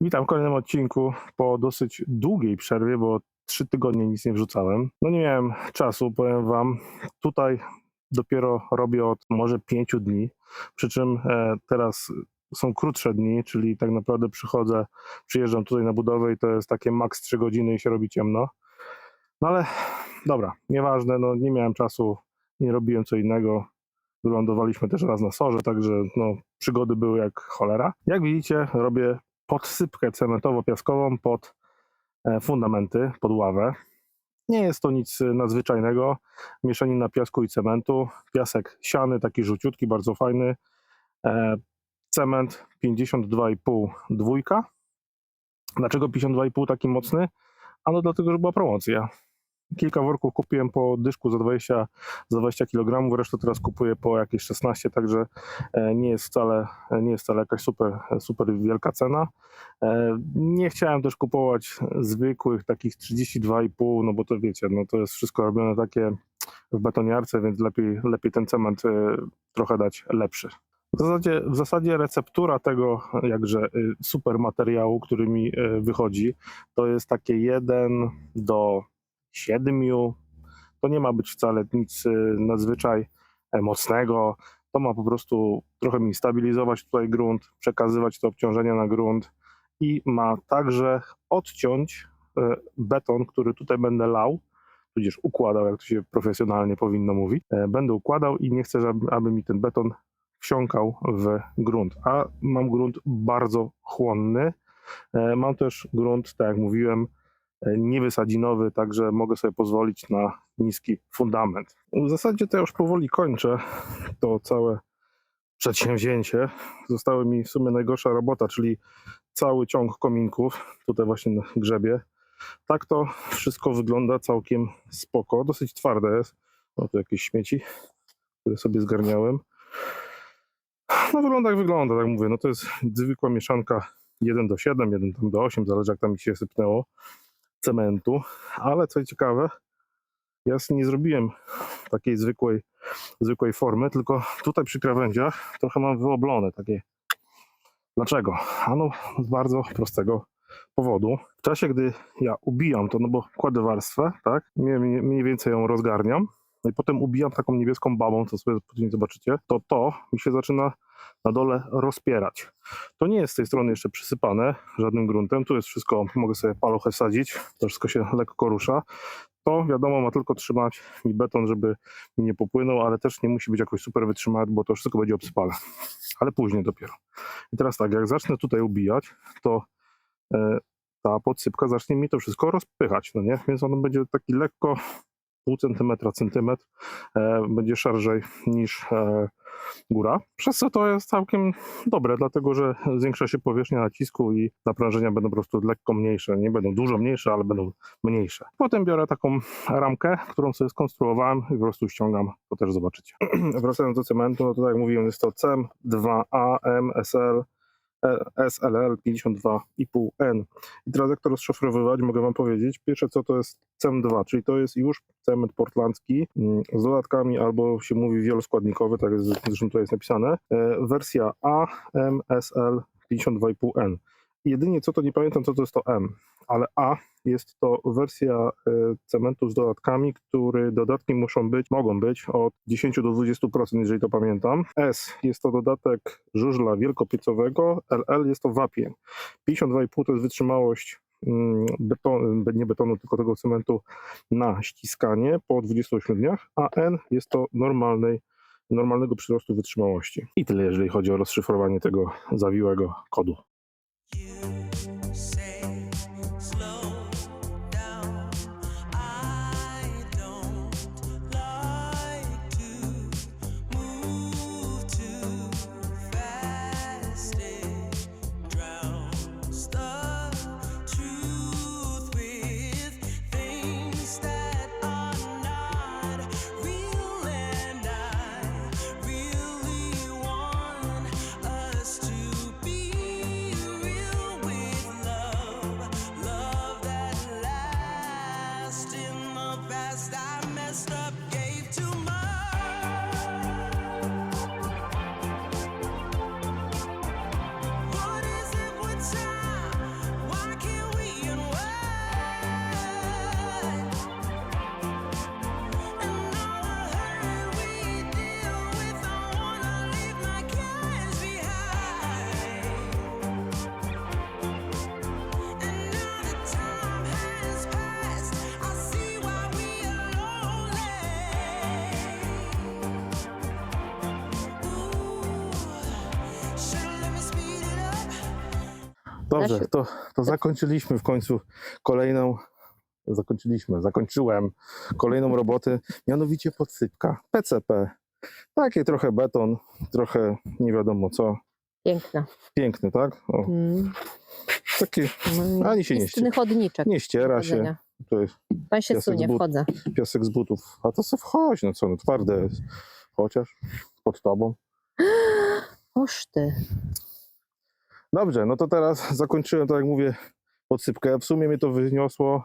Witam w kolejnym odcinku po dosyć długiej przerwie, bo trzy tygodnie nic nie wrzucałem. No nie miałem czasu, powiem wam. Tutaj dopiero robię od może pięciu dni, przy czym e, teraz są krótsze dni, czyli tak naprawdę przychodzę, przyjeżdżam tutaj na budowę i to jest takie maks 3 godziny i się robi ciemno. No ale dobra, nieważne, no nie miałem czasu, nie robiłem co innego. Wylądowaliśmy też raz na sorze, także no, przygody były jak cholera. Jak widzicie, robię podsypkę cementowo-piaskową pod e, fundamenty, pod ławę. Nie jest to nic e, nadzwyczajnego. Mieszanina piasku i cementu. Piasek siany, taki żółciutki, bardzo fajny. E, Cement 52,5 dwójka. Dlaczego 52,5 taki mocny? Ano dlatego, że była promocja. Kilka worków kupiłem po dyszku za 20, za 20 kg, resztę teraz kupuję po jakieś 16, także e, nie jest wcale, nie jest wcale jakaś super, super wielka cena. E, Nie chciałem też kupować zwykłych takich 32,5, no bo to wiecie, no to jest wszystko robione takie w betoniarce, więc lepiej, lepiej ten cement e, trochę dać lepszy. W zasadzie, w zasadzie receptura tego jakże super materiału, który mi wychodzi, to jest takie 1 do 7. To nie ma być wcale nic y, nadzwyczaj mocnego. To ma po prostu trochę mi stabilizować tutaj grunt, przekazywać te obciążenia na grunt i ma także odciąć e, beton, który tutaj będę lał, tudzież układał, jak to się profesjonalnie powinno mówić. E, Będę układał i nie chcę, żeby, aby mi ten beton wsiąkał w grunt. A mam grunt bardzo chłonny. E, Mam też grunt, tak jak mówiłem, niewysadzinowy, także mogę sobie pozwolić na niski fundament. W zasadzie to ja już powoli kończę to całe przedsięwzięcie. Została mi w sumie najgorsza robota, czyli cały ciąg kominków, tutaj właśnie na grzebie. Tak to wszystko wygląda całkiem spoko, dosyć twarde jest. O, tu jakieś śmieci, które sobie zgarniałem. No wygląda jak wygląda, tak mówię. No to jest zwykła mieszanka 1 do 7, 1 tam do 8, zależy jak tam mi się sypnęło cementu. Ale co ciekawe, ja nie zrobiłem takiej zwykłej, zwykłej formy, tylko tutaj przy krawędziach trochę mam wyoblone takie. Dlaczego? Ano z bardzo prostego powodu. W czasie, gdy ja ubijam to, no bo kładę warstwę, tak, mniej, mniej więcej ją rozgarniam, no i potem ubijam taką niebieską babą, co sobie później zobaczycie, to to mi się zaczyna na dole rozpierać. To nie jest z tej strony jeszcze przysypane żadnym gruntem, tu jest wszystko, mogę sobie paluchę wsadzić, to wszystko się lekko rusza. To wiadomo ma tylko trzymać mi beton, żeby mi nie popłynął, ale też nie musi być jakoś super wytrzymałe, bo to wszystko będzie obsypane. Ale później dopiero. I teraz tak, jak zacznę tutaj ubijać, to e, ta podsypka zacznie mi to wszystko rozpychać, no nie? Więc on będzie taki lekko pół centymetra, centymetr, e, będzie szerzej niż e, góra. Przez co to jest całkiem dobre, dlatego że zwiększa się powierzchnia nacisku i naprężenia będą po prostu lekko mniejsze. Nie będą dużo mniejsze, ale będą mniejsze. Potem biorę taką ramkę, którą sobie skonstruowałem i po prostu ściągam, to też zobaczycie. Wracając do cementu, no to tak jak mówiłem, jest to CEM 2A, MSL, SLL 52,5N. I teraz jak to rozszyfrowywać, mogę Wam powiedzieć. Pierwsze co to jest CEM2, czyli to jest już cement portlandzki mm, z dodatkami albo się mówi wieloskładnikowy, tak jest zresztą tutaj jest napisane. E, Wersja A, MSL 52,5N. Jedynie co to nie pamiętam, co to jest to M, ale A jest to wersja e, cementu z dodatkami, które dodatki muszą być, mogą być od 10 do 20%, jeżeli to pamiętam. S jest to dodatek żużla wielkopiecowego, LL jest to wapień. 52,5 to jest wytrzymałość mm, nie betonu, tylko tego cementu na ściskanie po 28 dniach, a N jest to normalnej, normalnego przyrostu wytrzymałości. I tyle, jeżeli chodzi o rozszyfrowanie tego zawiłego kodu. Dobrze, Znaczy- to, to zakończyliśmy w końcu kolejną, zakończyliśmy, zakończyłem kolejną robotę, mianowicie podsypka PCP. Takie trochę beton, trochę nie wiadomo co. Piękna. Piękny, tak? O, Mm. taki Mm, Ani się nie Istny chodniczek. nie ściera się. jest Pan się sunie, but. wchodzę. piasek z butów. A to co wchodź, no co, no twarde jest. Chociaż pod tobą. Oż ty. Dobrze, no to teraz zakończyłem, tak jak mówię, podsypkę. W sumie mnie to wyniosło.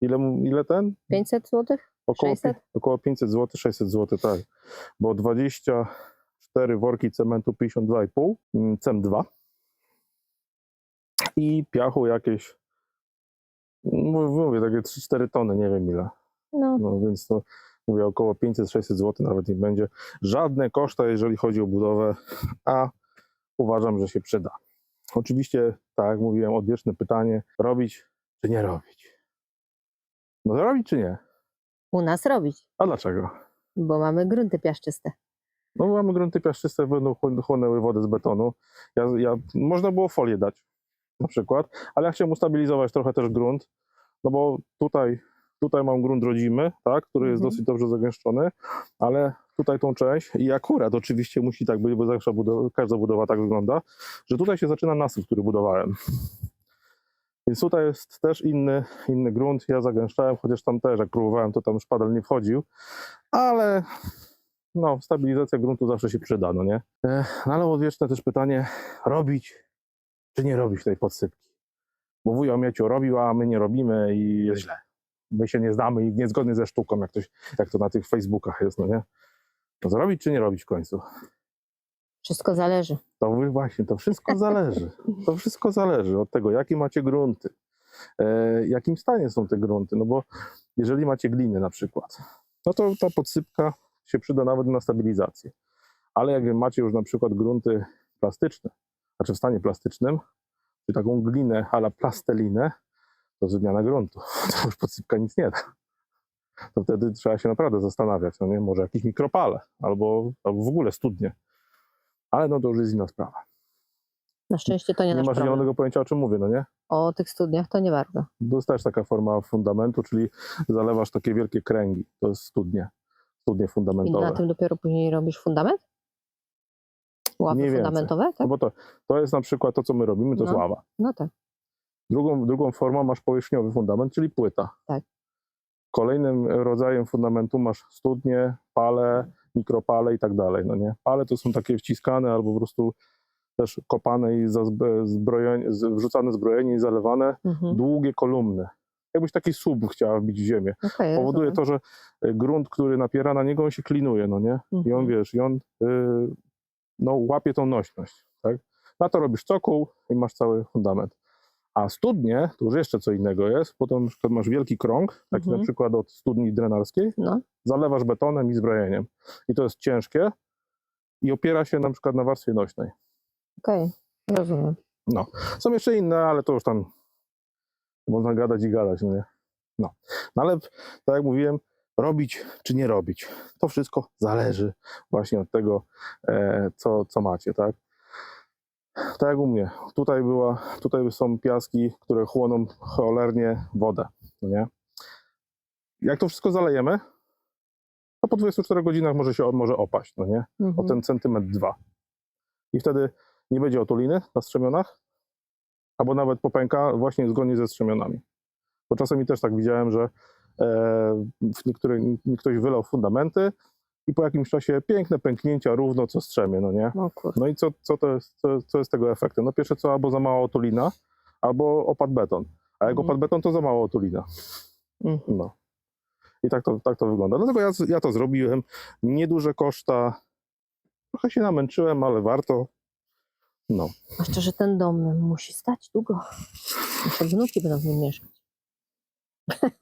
Ile, ile ten? 500 zł? Około, pi- 600? około 500 zł, 600 zł, tak. Bo 24 worki cementu 52,5, mm, CEM2 i piachu jakieś, mówię, mówię takie 3-4 tony, nie wiem ile. No, No więc to mówię około 500-600 zł nawet nie będzie. Żadne koszta, jeżeli chodzi o budowę, a uważam, że się przyda. Oczywiście, tak jak mówiłem, odwieczne pytanie, robić czy nie robić? No robić czy nie? u nas robić, A dlaczego? bo mamy grunty piaszczyste. No mamy grunty piaszczyste, będą chłon- chłonęły wodę z betonu. Ja, ja, można było folię dać na przykład, ale ja chciałem ustabilizować trochę też grunt, no bo tutaj, tutaj mam grunt rodzimy, tak, który jest Mhm. dosyć dobrze zagęszczony, ale tutaj tą część i akurat oczywiście musi tak być, bo zawsze budowa, każda budowa tak wygląda, że tutaj się zaczyna nasyp, który budowałem. Więc tutaj jest też inny, inny grunt. Ja zagęszczałem, chociaż tam też, jak próbowałem, to tam szpadel nie wchodził, ale no, stabilizacja gruntu zawsze się przyda, no nie? No ale odwieczne też pytanie, robić czy nie robić tej podsypki? Bo wujo Mieciu robił, a my nie robimy i jest źle. My się nie znamy i niezgodnie ze sztuką, jak, ktoś, jak to na tych Facebookach jest, no nie? To robić czy nie robić w końcu? Wszystko zależy. To właśnie, to wszystko zależy. To wszystko zależy od tego, jakie macie grunty, e, jakim stanie są te grunty. No bo jeżeli macie gliny na przykład, no to ta podsypka się przyda nawet na stabilizację. Ale jak macie już na przykład grunty plastyczne, znaczy w stanie plastycznym, czy taką glinę ala plastelinę, to wymiana gruntu. To już podsypka nic nie da. To wtedy trzeba się naprawdę zastanawiać, no nie? Może jakieś mikropale albo, albo w ogóle studnie. Ale no to już jest inna sprawa. Na szczęście to nie, Nie masz zielonego pojęcia, o czym mówię, no nie? O tych studniach to nie bardzo. To jest też taka forma fundamentu, czyli zalewasz takie wielkie kręgi. To jest studnie. Studnie I fundamentowe. na tym dopiero później robisz fundament? Łapy Mniej więcej. fundamentowe? No Tak? bo to, to jest na przykład to, co my robimy, to jest No. ława. No tak. Drugą, drugą formą masz powierzchniowy fundament, czyli płyta. Tak. Kolejnym rodzajem fundamentu masz studnie, pale, mikropale i tak dalej. No nie? Pale to są takie wciskane albo po prostu też kopane i zbrojenie, wrzucane zbrojenie i zalewane Mhm. długie kolumny. Jakbyś taki słup chciała wbić w ziemię. Okay, powoduje to, że y, grunt, który napiera na niego, on się klinuje, no nie? I on, Mhm. wiesz, i on y, no, łapie tą nośność, tak? Na to robisz cokół i masz cały fundament. A studnie, to już jeszcze co innego jest, potem masz wielki krąg, taki Mhm. na przykład od studni drenarskiej, No, zalewasz betonem i zbrojeniem. I to jest ciężkie i opiera się na przykład na warstwie nośnej. okej. Rozumiem. Są jeszcze inne, ale to już tam można gadać i gadać, no nie? No. no ale tak jak mówiłem, robić czy nie robić, to wszystko zależy właśnie od tego, e, co, co macie, tak? Tak jak u mnie, tutaj była, tutaj są piaski, które chłoną cholernie wodę, no nie? Jak to wszystko zalejemy, to po 24 godzinach może się może opaść, no nie? o Mhm. ten centymetr dwa. I wtedy nie będzie otuliny na strzemionach, albo nawet popęka właśnie zgodnie ze strzemionami. Bo czasami też tak widziałem, że e, w niektórych, ktoś wylał fundamenty i po jakimś czasie piękne pęknięcia równo co strzemie, no nie? O kurde. No i co, co, to jest, co, co jest tego efektem? No pierwsze co, albo za mała otulina, albo opadł beton. A jak Mhm. opadł beton, to za mało otulina. Mhm. No. I tak to, tak to wygląda. Dlatego ja, ja to zrobiłem. Nieduże koszta. Trochę się namęczyłem, ale warto. No. Zwłaszcza, że ten dom musi stać długo. Nasze wnuki będą w nim mieszkać.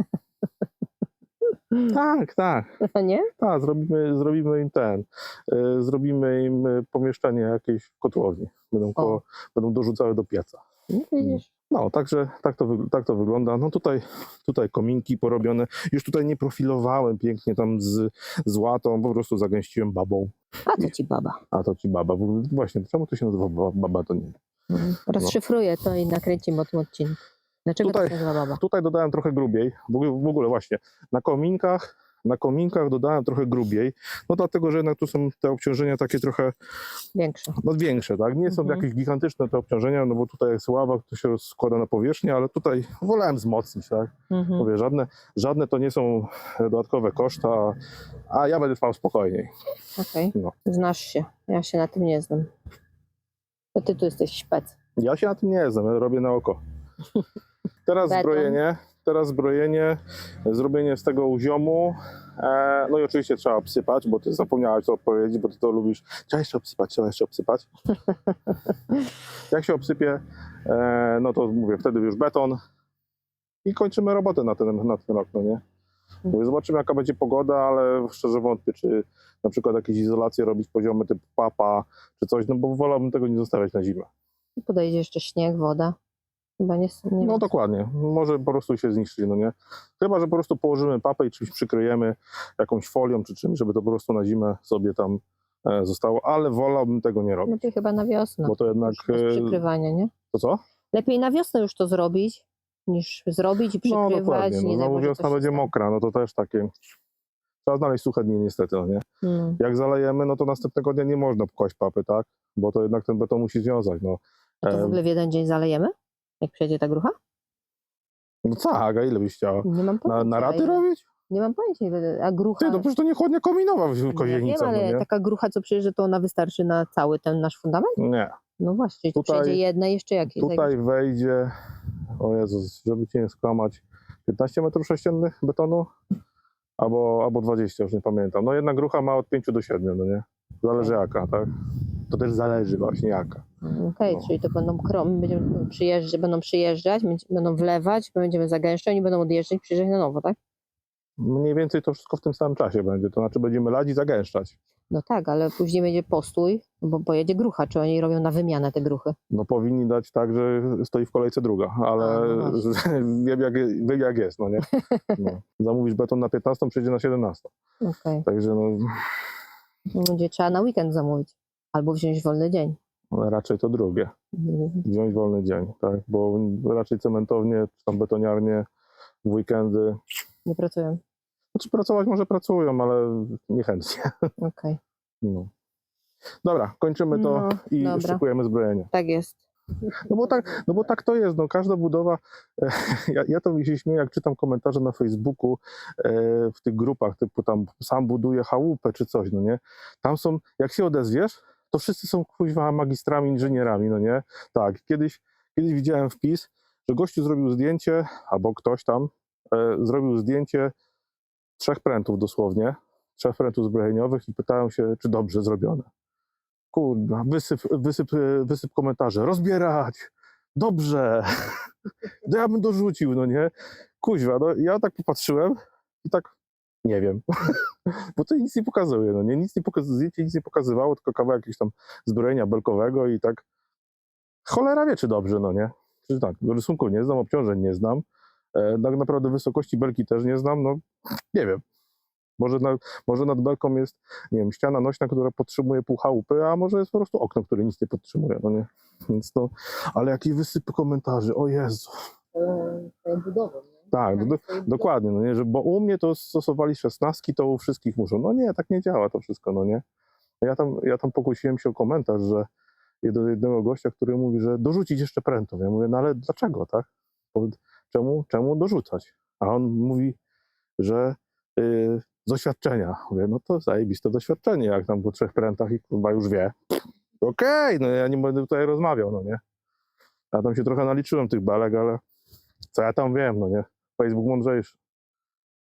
Tak, tak. A nie? Tak, zrobimy, zrobimy im ten. y, zrobimy im y, pomieszczenie jakieś w kotłowni. Będą, koło, będą dorzucały do pieca. No widzisz. No, także tak to, tak to wygląda. No tutaj, tutaj kominki porobione. Już tutaj nie profilowałem pięknie tam z, z łatą, po prostu zagęściłem babą. A to ci baba. A to ci baba. Właśnie, czemu to się nazywa baba? To nie. Mm. Rozszyfruję to i nakręcimy o tym odcinku. Dlaczego Tutaj- to się nazywa baba? Tutaj dodałem trochę grubiej, w ogóle, właśnie, na kominkach, na kominkach dodałem trochę grubiej, no dlatego, że jednak tu są te obciążenia takie trochę Większa. no, większe, tak? Nie są Mhm. jakieś gigantyczne te obciążenia, no bo tutaj jest ława, to się składa na powierzchnię, ale tutaj wolałem wzmocnić, tak? Mhm. Mówię, żadne, żadne to nie są dodatkowe koszta, a ja będę spał spokojniej. Okej. No. Znasz się. Ja się na tym nie znam. To ty tu jesteś szpec. Ja się na tym nie znam, ja robię na oko. Teraz Beton. zbrojenie, teraz zbrojenie, zrobienie z tego uziomu, e, no i oczywiście trzeba obsypać, bo ty zapomniałeś to odpowiedzieć, bo ty to lubisz. Trzeba jeszcze obsypać, trzeba jeszcze obsypać. Jak się obsypie, e, no to mówię, wtedy już beton i kończymy robotę na ten, na ten rok, no nie? Mówię, zobaczymy jaka będzie pogoda, ale szczerze wątpię, czy na przykład jakieś izolacje robić poziomy typu papa, czy coś, no bo wolałbym tego nie zostawiać na zimę. Podejdzie jeszcze śnieg, woda. Chyba nie, nie No dokładnie. Może po prostu się zniszczy, no nie? Chyba, że po prostu położymy papę i czymś przykryjemy, jakąś folią czy czymś, żeby to po prostu na zimę sobie tam e, zostało, ale wolałbym tego nie robić, Lepiej chyba na wiosnę. bo to jednak... E, przykrywania, nie? To co? Lepiej na wiosnę już to zrobić, niż zrobić i No przykrywać. dokładnie, no, daj no Boże, wiosna będzie mokra, no to też takie... Trzeba znaleźć suche dni niestety, no nie? Mm. Jak zalejemy, no to następnego dnia nie można pokłaść papy, tak? Bo to jednak ten beton musi związać, no. To w E, ogóle w jeden dzień zalejemy? Jak przyjedzie ta grucha? No tak, a ile byś chciała? Nie mam Na, pojęcia. na raty ile- robić? Nie mam pojęcia. ile- A grucha... Ty, to przecież to nie chłodnia kominowa w nie wiem, kozienica, no ale nie? taka grucha, co przyjeżdża, to ona wystarczy na cały ten nasz fundament? Nie. No właśnie, Tutaj- przyjedzie jedna jeszcze jakieś. Tutaj wejdzie, o Jezus, żeby cię nie skłamać, 15 metrów sześciennych betonu? Albo, albo 20, już nie pamiętam. No jedna grucha ma od 5 do 7, no nie? Zależy jaka, tak? To też zależy właśnie jaka. Okej, no. czyli to będą krom, będziemy przyjeżdżać, będą przyjeżdżać, będzie- będą wlewać, będziemy zagęszczać i będą odjeżdżać i przyjeżdżać na nowo, tak? Mniej więcej to wszystko w tym samym czasie będzie, to znaczy będziemy lać i zagęszczać. No tak, ale później będzie postój, bo pojedzie grucha, czy oni robią na wymianę te gruchy. No powinni dać tak, że stoi w kolejce druga, ale no wiem, jak, wiem jak jest, no nie? No. Zamówisz beton na 15, przyjdzie na 17. Okej. Także no, Będzie trzeba na weekend zamówić. Albo wziąć wolny dzień. raczej to drugie. wziąć wolny dzień, tak? Bo raczej cementownie czy tam betoniarnie w weekendy. Nie pracują. Znaczy pracować może pracują, ale niechętnie. Okej, No. Dobra, kończymy to No, i dobra. szykujemy zbrojenie. tak jest. No bo tak, no bo tak to jest, no każda budowa, ja, ja to mi się śmieję, jak czytam komentarze na Facebooku e, w tych grupach, typu tam sam buduję chałupę czy coś, no nie? Tam są, jak się odezwiesz, to wszyscy są kuźwa magistrami, inżynierami, no nie? Tak, kiedyś, kiedyś widziałem wpis, że gościu zrobił zdjęcie, albo ktoś tam e, zrobił zdjęcie trzech prętów dosłownie, trzech prętów zbrojeniowych i pytałem się, czy dobrze zrobione. Kurwa, wysyp, wysyp, wysyp komentarzy, rozbierać, dobrze, to ja bym dorzucił, no nie? Kuźwa, no ja tak popatrzyłem i tak, nie wiem, bo to nic nie pokazuje, no nie? Nic nie pokazuje, zdjęcie nic nie pokazywało, tylko kawałek jakiegoś tam zbrojenia belkowego i tak cholera wie, czy dobrze, no nie? Czy tak, rysunku nie znam, obciążeń nie znam, e, tak naprawdę wysokości belki też nie znam, no nie wiem. Może, na, może nad belką jest, nie wiem, ściana nośna, która podtrzymuje pół chałupy, a może jest po prostu okno, które nic nie podtrzymuje, no nie? Więc to, ale jakie wysypy komentarzy, o Jezu. Twoją budową. Tak, no, do, dokładnie, no nie, że bo u mnie to stosowali szesnastki, to u wszystkich muszą. No nie, tak nie działa to wszystko, no nie. Ja tam, ja tam pokusiłem się o komentarz, że do jednego gościa, który mówi, że dorzucić jeszcze prętów. Ja mówię, no ale dlaczego, tak? Czemu, czemu dorzucać? A on mówi, że yy, z doświadczenia. Mówię, no to zajebiste doświadczenie, jak tam po trzech prętach i chyba już wie. Okej, no ja nie będę tutaj rozmawiał, no nie. Ja tam się trochę naliczyłem tych belek, ale co ja tam wiem, no nie. Facebook Mundus é isso.